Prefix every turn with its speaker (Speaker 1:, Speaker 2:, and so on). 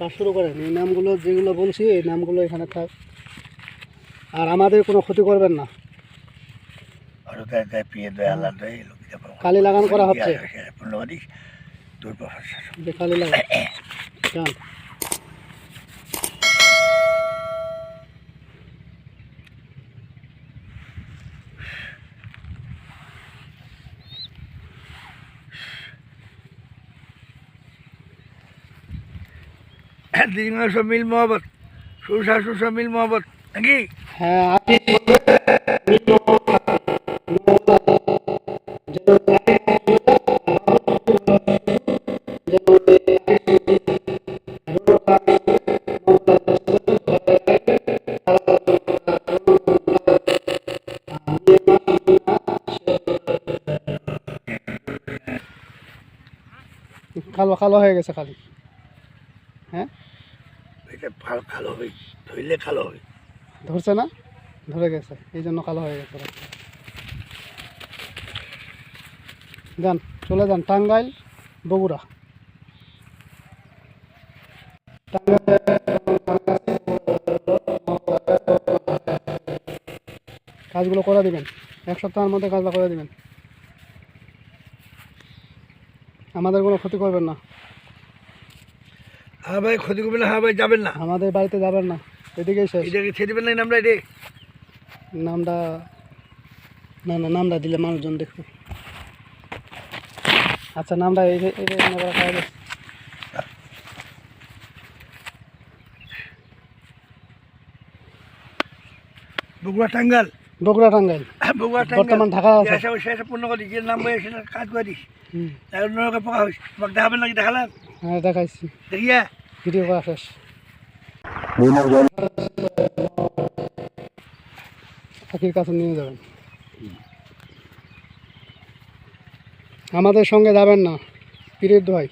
Speaker 1: কাজ শুরু করেন। এই নামগুলো যেগুলো বলছি এই নামগুলো এখানে থাক। আর আমাদের কোনো ক্ষতি করবেন না। কালি লাগান করা হচ্ছে।
Speaker 2: পূর্ণবাদী তোর প্রফেসর
Speaker 1: যে কালি লাগা
Speaker 2: দিদিমা সব মিল মহব্বত শ্বশুর শাশুর মিল মহব্বত, নাকি?
Speaker 1: হ্যাঁ আপনি হয়ে গেছে খালি। হ্যাঁ? ধরছে না? ধরে গেছে, এই জন্য কালো হয়ে গেছে যান, চলে যান, টাঙ্গাইল, বগুড়া। কাজগুলো করে দিবেন, এক সপ্তাহের মধ্যে কাজটা করে দিবেন। আমাদের কোনো ক্ষতি করবেন না।
Speaker 2: হ্যাঁ ভাই ক্ষতি করবেন না হ্যাঁ ভাই যাবেন না।
Speaker 1: আমাদের বাড়িতে যাবেন না। এদিকেই শেষ।
Speaker 2: এটাকে ছেড়ে দেবেন না এটাই
Speaker 1: নামটা না না নামটা দিলে মানুষজন দেখবে। আচ্ছা নামটা এই করা খাওয়া
Speaker 2: বগুড়া টাঙ্গাল
Speaker 1: বগুড়া টাঙ্গাইল।
Speaker 2: বগুড়া
Speaker 1: বর্তমান ঢাকা আছে।
Speaker 2: এসে বসে পূর্ণ করি যে নাম বই সেটা কাজ করে
Speaker 1: হুম।
Speaker 2: আর অন্যকে পোকা হইস দেখাবেন নাকি দেখালাম?
Speaker 1: হ্যাঁ দেখাইছি।
Speaker 2: দেখিয়া?
Speaker 1: ভিডিও করা শেষ। পাখির কাছে নিয়ে যাবেন। আমাদের সঙ্গে যাবেন না। পীরের দোহাই।